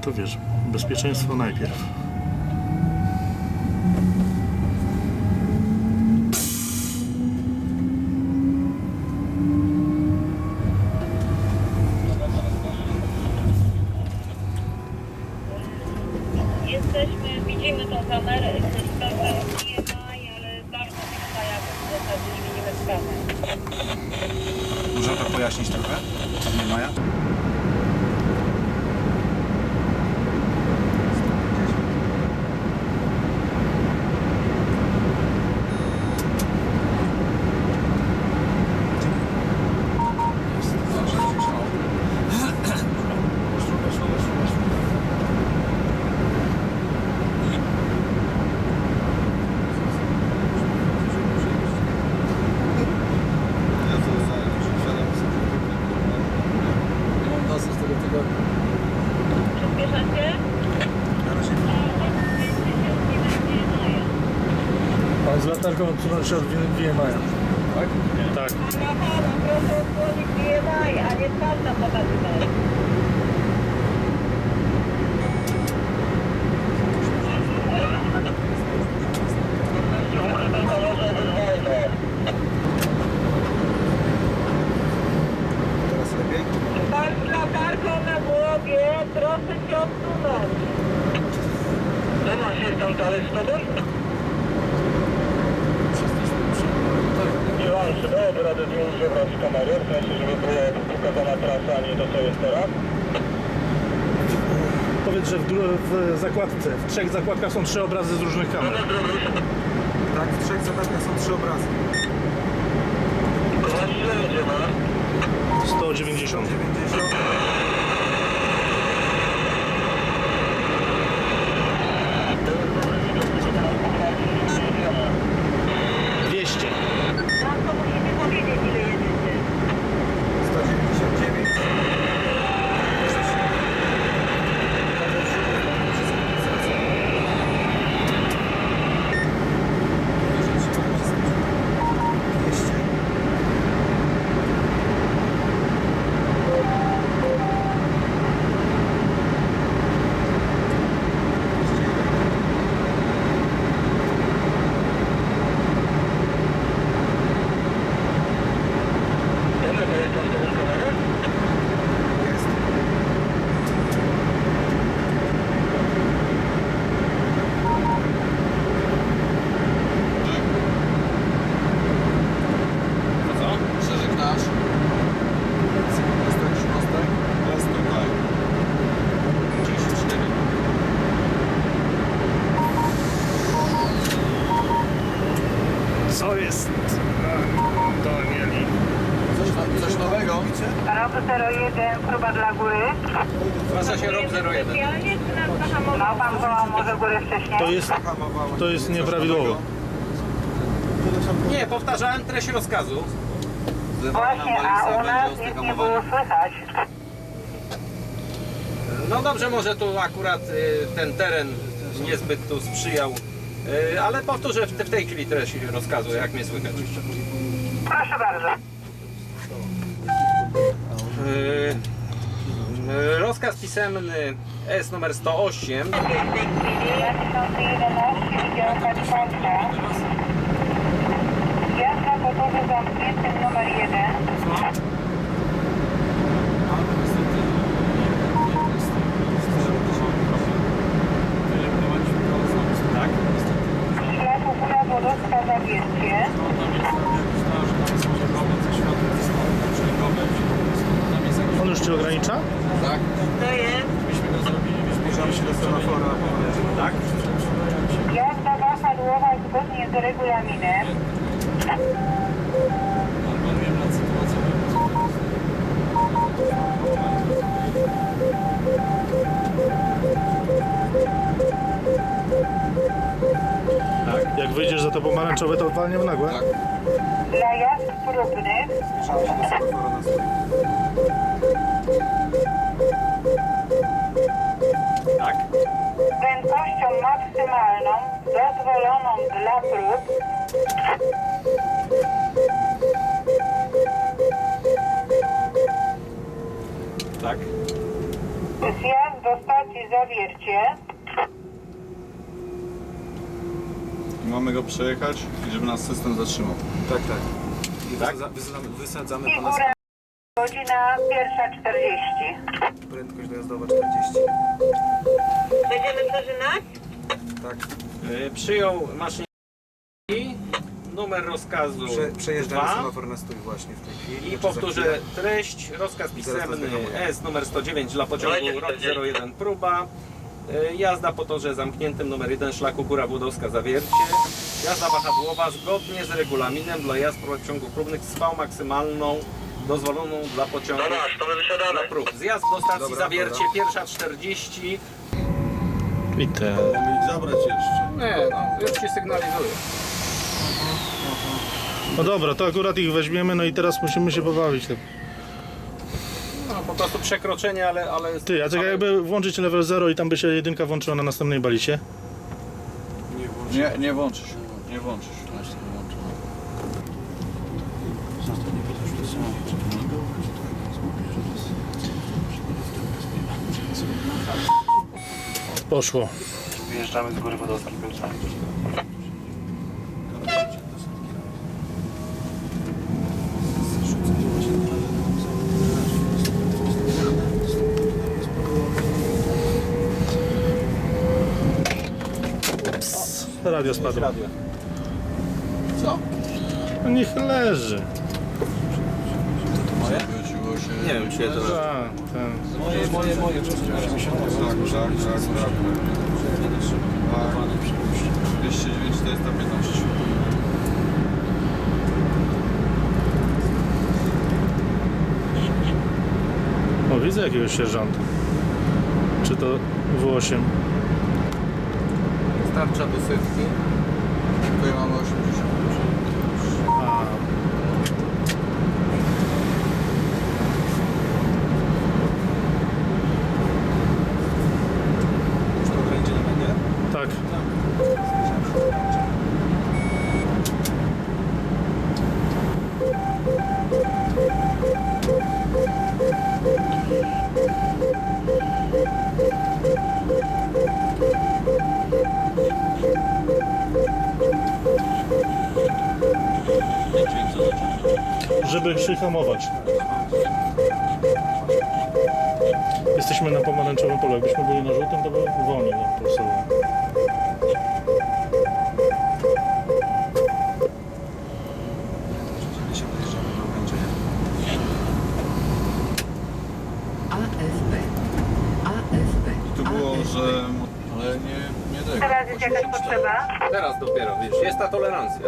to wiesz, bezpieczeństwo najpierw. Jesteśmy, widzimy tą kamerę, jesteśmy w PMI, ale bardzo bliska jakoś w zasadzie nie widzimy z kamer. Można to pojaśnić trochę? Nie Maja? Przyspieszacie? Pan z latarką odsunął się od VMI. Tak? Tak. No proszę odsłonić PMI, a nie twarz na pokazywać. Teraz lepiej? Pan z latarką na głowie, proszę się odsunąć. Co ma się tam dalej z tobą? Nieważne, dałoby radę zmienić obraz kamery, w sensie, żeby była pokazana trasa, a nie to co jest teraz. Powiedz, że w, dru- w zakładce, w trzech zakładkach są trzy obrazy z różnych kamer. Tak, w trzech zakładkach są trzy obrazy. Właśnie jedziemy. 190. 90. 200. No to musicie powiedzieć ile jedziecie. 199. Dwieście. Wiemy, że jest tam z tobą kamerę? Jest. To co? Przeżegnasz? Mostek, mostek. Teraz tutaj. 34. Co jest? To mieli. Coś, nowego? Rok 01, próba dla góry. Zgłasza się rok 01. Specjalnie czy nas? No pan wołał może górę wcześniej. To jest, to jest nowego? Nie, powtarzałem treść rozkazu. Właśnie, a u nas nic nie było słychać. No dobrze, może tu akurat y, ten teren niezbyt tu sprzyjał. Y, ale powtórzę w, w tej chwili treść rozkazu, jak mnie słychać. Proszę bardzo. Y, y, rozkaz pisemny S numer 108 2011, działka czwarta. Jazda po torze zamkniętym numer 1. Szlaku góra Wodowska Zawiercie. On już cię ogranicza? Tak. To jest. Zbliżamy się do semafora. Tak? Jazda wahadłowa zgodnie z regulaminem. Jak wyjdziesz za to pomarańczowe, to walnie w nagłe. Dla jazd próbnych Zbliżamy się do semafora na stoi. Dozwoloną dla prób Tak. zjazd do stacji zawiercie. I mamy go przejechać i żeby nas system zatrzymał. Tak, tak. I Tak? wysadza- wysadzamy, wysadzamy pana Figura godzina pierwsza 40. z prędkość dojazdowa 40. Będziemy przeżynać? Tak. Y, Przyjął maszynę numer rozkazu Prze, przejeżdżamy dwa. semafor na stój właśnie w tej chwili. I Znaczy za powtórzę chwilę. treść, rozkaz pisemny. S numer 109 dla pociągu ROK 01 próba. Y, Jazda po torze zamkniętym numer 1 szlaku Góra Włodowska Zawiercie. Jazda wahadłowa zgodnie z regulaminem dla jazd pociągów próbnych z V maksymalną dozwoloną dla wysiadamy. dla prób. Zjazd do stacji Dobra, Zawiercie, pierwsza 40. I te. Zabrać. Nie, no, już Ci sygnalizuję. No dobra, to akurat ich weźmiemy, no i teraz musimy się pobawić. tym. No, po prostu przekroczenie, ale... ale Ty, a czekaj, ale- jakby włączyć level 0 i tam by się jedynka włączyła na następnej balicie. Nie, nie włączysz. Nie włączysz. Poszło. Wyjeżdżamy z Góry Wodowskiej Piotrami. Radio spadło. Radio. No niech leży. Zwróciło się. Nie wiem, czy to... A, ten. Moje, moje, moje. Tak, tak, tak, tak. Tak. 209 415. O, widzę jakiegoś sierżanta. Czy to W8? Starcza do setki. Tutaj mamy 80. Przyhamować. Jesteśmy na pomarańczowym polu. Jakbyśmy byli na żółtym, to by wolniej nam pulsowało. AFB. Tu było, że... Ale nie, nie tego. Teraz jest jakaś potrzeba? Teraz dopiero, wiesz, jest ta tolerancja.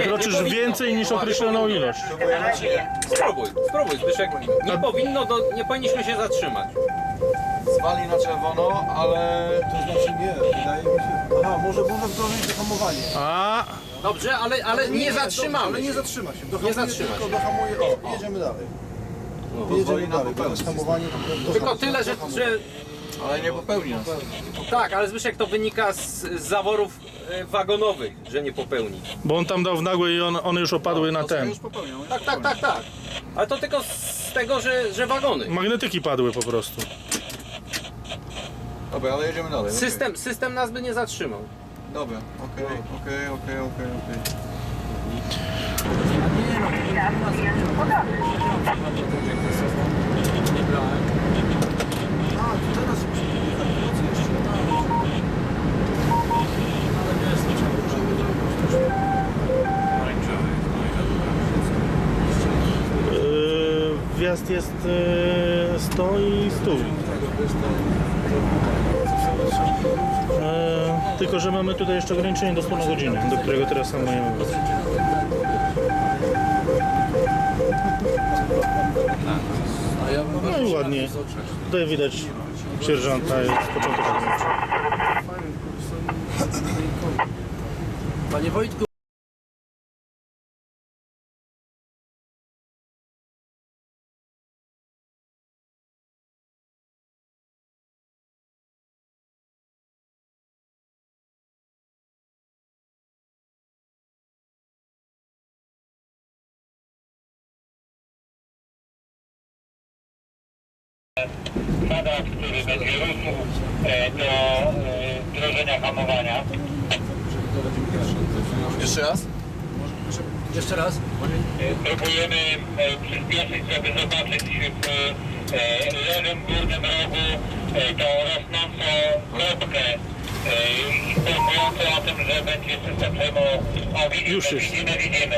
Przekroczysz więcej niż określoną ilość. Spróbuj, spróbuj Zbyszek. Nie powinno, do, nie powinniśmy się zatrzymać. Zwali na czerwono, ale... To znaczy nie, wydaje mi się... Aha, może, może wdrożyć dohamowanie. A, Dobrze, ale, ale nie zatrzymamy Ale nie się. zatrzyma się. Dohamuje, zatrzyma tylko się. dohamuje. O, jedziemy dalej. Pozwoli Jedziemy dalej, jest hamowanie to Tylko tyle, że, że Ale nie popełni nas. tak, ale Zbyszek to wynika z, z zaworów wagonowych, że nie popełni. bo on tam dał w nagłe i on, one już opadły na ten. już popełnią. Tak, tak, tak, tak. Ale to tylko z tego, że, że wagony. Magnetyki padły po prostu. Dobra, ale jedziemy dalej. okej. System, system nas by nie zatrzymał. Dobra, okej, okej, okej, okej, okej. Wjazd jest yy, 100 i 100. Yy, tylko, że mamy tutaj jeszcze ograniczenie do 100 na godzinę, do którego teraz sam możemy wrócić. No i ładnie. Tutaj widać sierżanta jest początek. Panie Wojtku, który będzie rósł e, do e, wdrożenia hamowania. Jeszcze raz? Jeszcze raz? E, Próbujemy e, przyspieszyć, żeby zobaczyć w e, lewym górnym rogu e, tą rosnącą kropkę e, informującą o tym, że będzie system widzimy, Już widzimy, widzimy.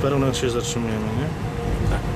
W Peronach się zatrzymujemy, nie? Bardzo.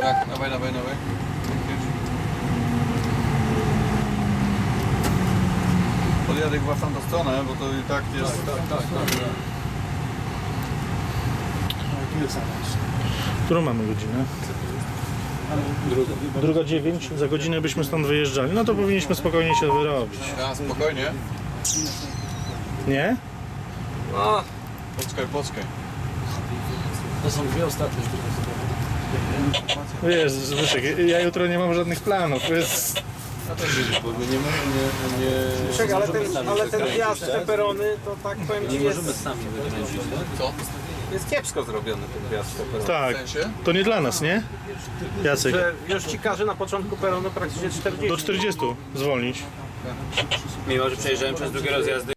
Tak, dawaj, dawaj, dawaj. Podjadę chyba w tamtą stronę, bo to i tak jest... Tak, tak, tak. Którą mamy godzinę? Druga. Druga dziewięć. Za godzinę byśmy stąd wyjeżdżali. No to powinniśmy spokojnie się wyrobić. Ja, spokojnie. Nie? No, Poczekaj, poczekaj. Wiesz, Zbyszek, ja jutro nie mam żadnych planów. To jest... Ja też widzisz, bo my nie możemy, nie... nie... Czekaj, ale ten, ale ten wjazd, te perony, to tak powiem ci, jest, Co? Jest kiepsko zrobiony ten wjazd, te perony. W Tak, sensie? to nie dla nas, nie? Jacek, Że już ci każe na początku peronu praktycznie 40. do 40 zwolnić. Mimo, że przejeżdżałem przez drugie rozjazdy